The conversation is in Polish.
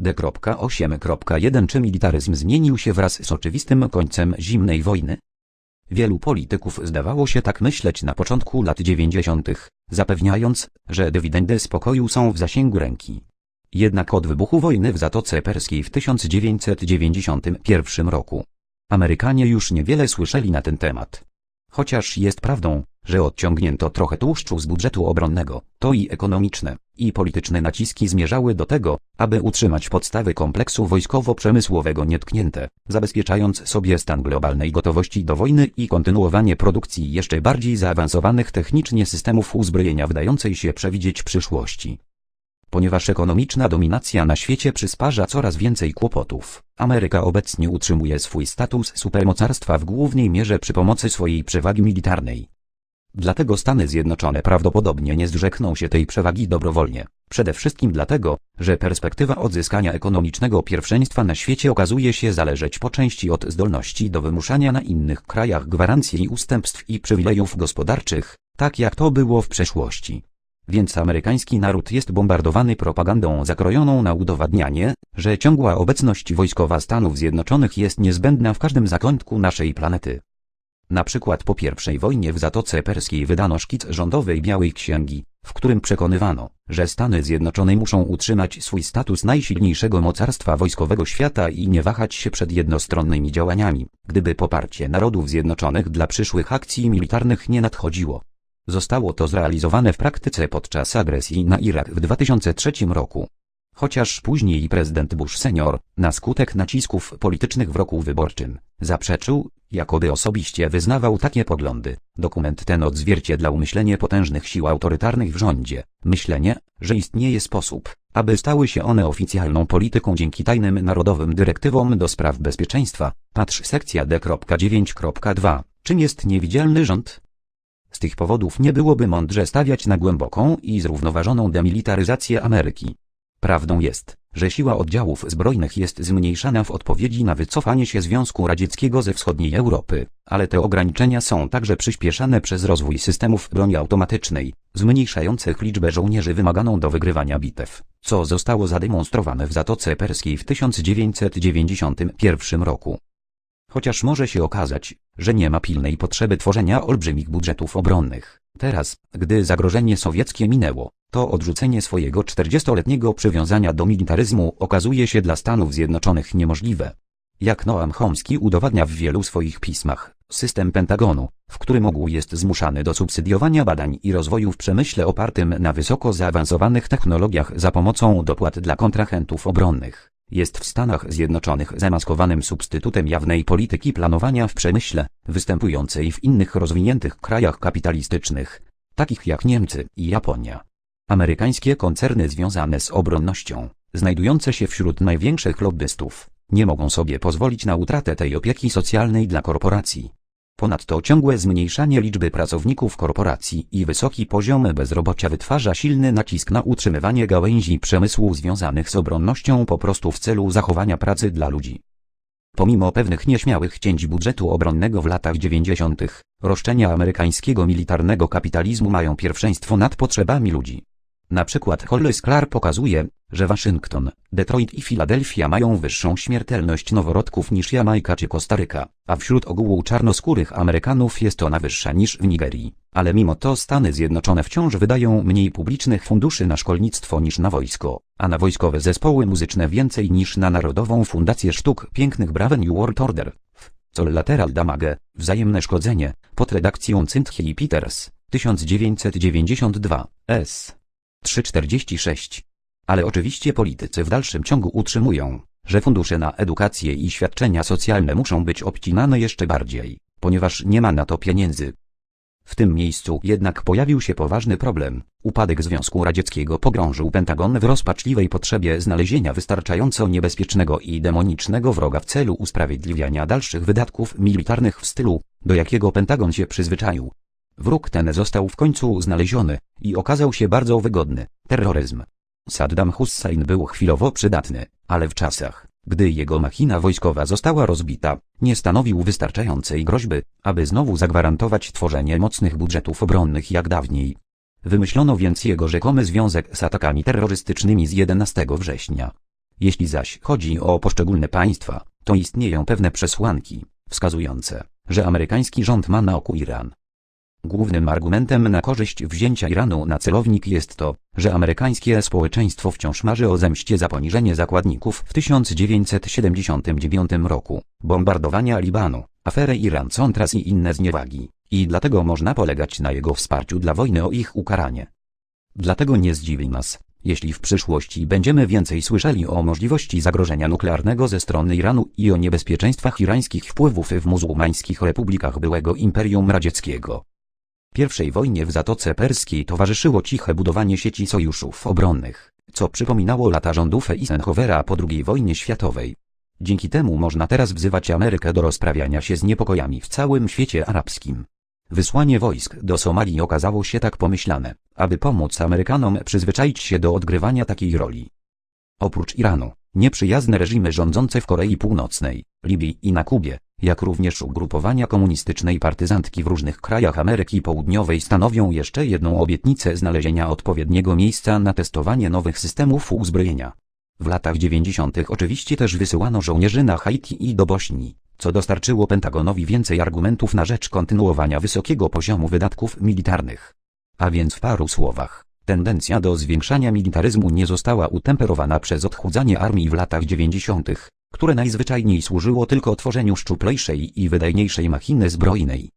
D.8.1 Czy militaryzm zmienił się wraz z oczywistym końcem zimnej wojny? Wielu polityków zdawało się tak myśleć na początku lat 90., zapewniając, że dywidendy spokoju są w zasięgu ręki. Jednak od wybuchu wojny w Zatoce Perskiej w 1991 roku, Amerykanie już niewiele słyszeli na ten temat. Chociaż jest prawdą, że odciągnięto trochę tłuszczu z budżetu obronnego, to i ekonomiczne, i polityczne naciski zmierzały do tego, aby utrzymać podstawy kompleksu wojskowo-przemysłowego nietknięte, zabezpieczając sobie stan globalnej gotowości do wojny i kontynuowanie produkcji jeszcze bardziej zaawansowanych technicznie systemów uzbrojenia wdającej się przewidzieć przyszłości. Ponieważ ekonomiczna dominacja na świecie przysparza coraz więcej kłopotów, Ameryka obecnie utrzymuje swój status supermocarstwa w głównej mierze przy pomocy swojej przewagi militarnej. Dlatego Stany Zjednoczone prawdopodobnie nie zrzekną się tej przewagi dobrowolnie. Przede wszystkim dlatego, że perspektywa odzyskania ekonomicznego pierwszeństwa na świecie okazuje się zależeć po części od zdolności do wymuszania na innych krajach gwarancji ustępstw i przywilejów gospodarczych, tak jak to było w przeszłości. Więc amerykański naród jest bombardowany propagandą zakrojoną na udowadnianie, że ciągła obecność wojskowa Stanów Zjednoczonych jest niezbędna w każdym zakątku naszej planety. Na przykład po I wojnie w Zatoce Perskiej wydano szkic rządowej Białej Księgi, w którym przekonywano, że Stany Zjednoczone muszą utrzymać swój status najsilniejszego mocarstwa wojskowego świata i nie wahać się przed jednostronnymi działaniami, gdyby poparcie Narodów Zjednoczonych dla przyszłych akcji militarnych nie nadchodziło. Zostało to zrealizowane w praktyce podczas agresji na Irak w 2003 roku. Chociaż później prezydent Bush senior, na skutek nacisków politycznych w roku wyborczym, zaprzeczył, jakoby osobiście wyznawał takie poglądy. Dokument ten odzwierciedlał myślenie potężnych sił autorytarnych w rządzie, myślenie, że istnieje sposób, aby stały się one oficjalną polityką dzięki tajnym narodowym dyrektywom do spraw bezpieczeństwa. Patrz sekcja D.9.2. Czym jest niewidzialny rząd? Z tych powodów nie byłoby mądrze stawiać na głęboką i zrównoważoną demilitaryzację Ameryki. Prawdą jest, że siła oddziałów zbrojnych jest zmniejszana w odpowiedzi na wycofanie się Związku Radzieckiego ze wschodniej Europy, ale te ograniczenia są także przyspieszane przez rozwój systemów broni automatycznej, zmniejszających liczbę żołnierzy wymaganą do wygrywania bitew, co zostało zademonstrowane w Zatoce Perskiej w 1991 roku. Chociaż może się okazać, że nie ma pilnej potrzeby tworzenia olbrzymich budżetów obronnych. Teraz, gdy zagrożenie sowieckie minęło, to odrzucenie swojego 40-letniego przywiązania do militaryzmu okazuje się dla Stanów Zjednoczonych niemożliwe. Jak Noam Chomsky udowadnia w wielu swoich pismach, system Pentagonu, w którym ogół jest zmuszany do subsydiowania badań i rozwoju w przemyśle opartym na wysoko zaawansowanych technologiach za pomocą dopłat dla kontrahentów obronnych, jest w Stanach Zjednoczonych zamaskowanym substytutem jawnej polityki planowania w przemyśle, występującej w innych rozwiniętych krajach kapitalistycznych, takich jak Niemcy i Japonia. Amerykańskie koncerny związane z obronnością, znajdujące się wśród największych lobbystów, nie mogą sobie pozwolić na utratę tej opieki socjalnej dla korporacji. Ponadto ciągłe zmniejszanie liczby pracowników korporacji i wysoki poziom bezrobocia wytwarza silny nacisk na utrzymywanie gałęzi przemysłu związanych z obronnością po prostu w celu zachowania pracy dla ludzi. Pomimo pewnych nieśmiałych cięć budżetu obronnego w latach 90., roszczenia amerykańskiego militarnego kapitalizmu mają pierwszeństwo nad potrzebami ludzi. Na przykład Hollis Clark pokazuje, że Waszyngton, Detroit i Filadelfia mają wyższą śmiertelność noworodków niż Jamajka czy Kostaryka, a wśród ogółu czarnoskórych Amerykanów jest ona wyższa niż w Nigerii. Ale mimo to Stany Zjednoczone wciąż wydają mniej publicznych funduszy na szkolnictwo niż na wojsko, a na wojskowe zespoły muzyczne więcej niż na Narodową Fundację Sztuk Pięknych Brave New World Order. Collateral Damage, Wzajemne Szkodzenie, pod redakcją Cynthy i Peters, 1992, s. 346. Ale oczywiście politycy w dalszym ciągu utrzymują, że fundusze na edukację i świadczenia socjalne muszą być obcinane jeszcze bardziej, ponieważ nie ma na to pieniędzy. W tym miejscu jednak pojawił się poważny problem. Upadek Związku Radzieckiego pogrążył Pentagon w rozpaczliwej potrzebie znalezienia wystarczająco niebezpiecznego i demonicznego wroga w celu usprawiedliwiania dalszych wydatków militarnych w stylu, do jakiego Pentagon się przyzwyczaił. Wróg ten został w końcu znaleziony i okazał się bardzo wygodny. Terroryzm. Saddam Hussein był chwilowo przydatny, ale w czasach, gdy jego machina wojskowa została rozbita, nie stanowił wystarczającej groźby, aby znowu zagwarantować tworzenie mocnych budżetów obronnych jak dawniej. Wymyślono więc jego rzekomy związek z atakami terrorystycznymi z 11 września. Jeśli zaś chodzi o poszczególne państwa, to istnieją pewne przesłanki, wskazujące, że amerykański rząd ma na oku Iran. Głównym argumentem na korzyść wzięcia Iranu na celownik jest to, że amerykańskie społeczeństwo wciąż marzy o zemście za poniżenie zakładników w 1979 roku, bombardowania Libanu, aferę Iran-Contras i inne zniewagi, i dlatego można polegać na jego wsparciu dla wojny o ich ukaranie. Dlatego nie zdziwi nas, jeśli w przyszłości będziemy więcej słyszeli o możliwości zagrożenia nuklearnego ze strony Iranu i o niebezpieczeństwach irańskich wpływów w muzułmańskich republikach byłego Imperium Radzieckiego. Pierwszej wojnie w Zatoce Perskiej towarzyszyło ciche budowanie sieci sojuszów obronnych, co przypominało lata rządów Eisenhowera po II wojnie światowej. Dzięki temu można teraz wzywać Amerykę do rozprawiania się z niepokojami w całym świecie arabskim. Wysłanie wojsk do Somalii okazało się tak pomyślane, aby pomóc Amerykanom przyzwyczaić się do odgrywania takiej roli. Oprócz Iranu, nieprzyjazne reżimy rządzące w Korei Północnej, Libii i na Kubie, jak również ugrupowania komunistyczne i partyzantki w różnych krajach Ameryki Południowej stanowią jeszcze jedną obietnicę znalezienia odpowiedniego miejsca na testowanie nowych systemów uzbrojenia. W latach 90. oczywiście też wysyłano żołnierzy na Haiti i do Bośni, co dostarczyło Pentagonowi więcej argumentów na rzecz kontynuowania wysokiego poziomu wydatków militarnych. A więc w paru słowach, tendencja do zwiększania militaryzmu nie została utemperowana przez odchudzanie armii w latach 90., które najzwyczajniej służyło tylko tworzeniu szczuplejszej i wydajniejszej machiny zbrojnej.